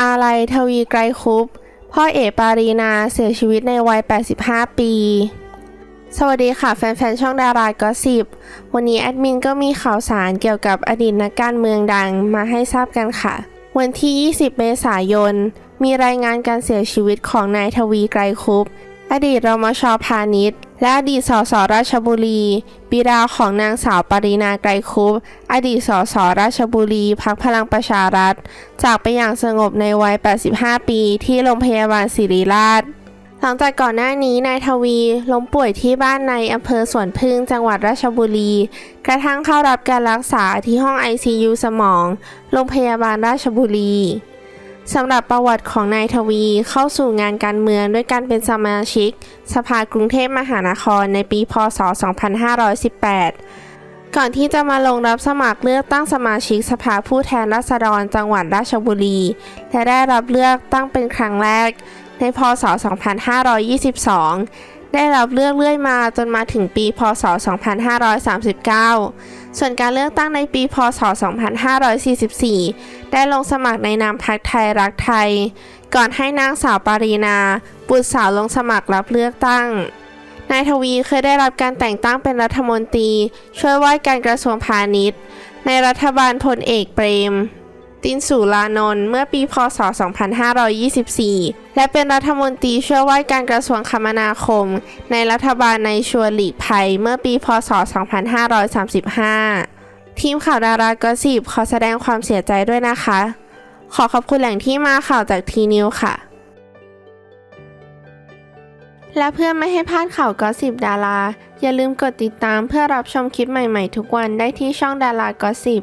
อาลัยทวีไกรคุปพ่อเอกปารีนาเสียชีวิตในวัย 85 ปี สวัสดีค่ะ แฟนๆ ช่องดารากอสิบวันนี้แอดมินก็มีข่าวสารเกี่ยวกับอดีตนักการเมืองดังมาให้ทราบกันค่ะ วันที่ 20 เมษายน มีรายงานการเสียชีวิตของนายทวีไกรคุปอดีตรมชพาณิชย์ และอดีตสสราชบุรี บิดาของนางสาวปรินาไกรคุปอดีตสสราชบุรีพักพลังประชารัฐ จากไปอย่างสงบในวัย 85 ปีที่โรงพยาบาลศิริราช หลังจากก่อนหน้านี้นายทวีล้มป่วยที่บ้านในอำเภอสวนพึ่งจังหวัดราชบุรี กระทั่งเข้ารับการรักษาที่ห้อง ICU สมอง โรงพยาบาลราชบุรี สำหรับประวัติของนายทวีเข้าสู่งานการเมืองด้วยการเป็นสมาชิก สภากรุงเทพมหานครในปี พศ 2518 ก่อนที่จะมาลงรับสมัครเลือกตั้งสมาชิกสภาผู้แทนราษฎรจังหวัดราชบุรี และได้รับเลือกตั้งเป็นครั้งแรกในพศ 2522 ได้รับเลือกเรื่อยมาจนมาถึงปี พศ 2539 ส่วนการเลือกตั้งในปี พศ 2544 ได้ลงสมัครในนามพรรคไทยรักไทย ก่อนให้นางสาวปารีนา บุตรสาวลงสมัครรับเลือกตั้ง นายทวีเคยได้รับการแต่งตั้งเป็นรัฐมนตรี ช่วยว่าการกระทรวงพาณิชย์ ในรัฐบาลพลเอกเปรม ตินสุรานนท์เมื่อปีพศ 2524 และเป็นรัฐมนตรีช่วยว่าการกระทรวงคมนาคม ในรัฐบาลในชวนหลีกภัยเมื่อปีพศ 2535 ทีมข่าวดารากอสิบขอแสดงความเสียใจด้วยนะคะ ขอขอบคุณแหล่งที่มาข่าวจากทีนิวค่ะ และเพื่อไม่ให้พลาดข่าวกอสิบดารา อย่าลืมกดติดตามเพื่อรับชมคลิปใหม่ๆ ทุกวันได้ที่ช่องดารากอสิบ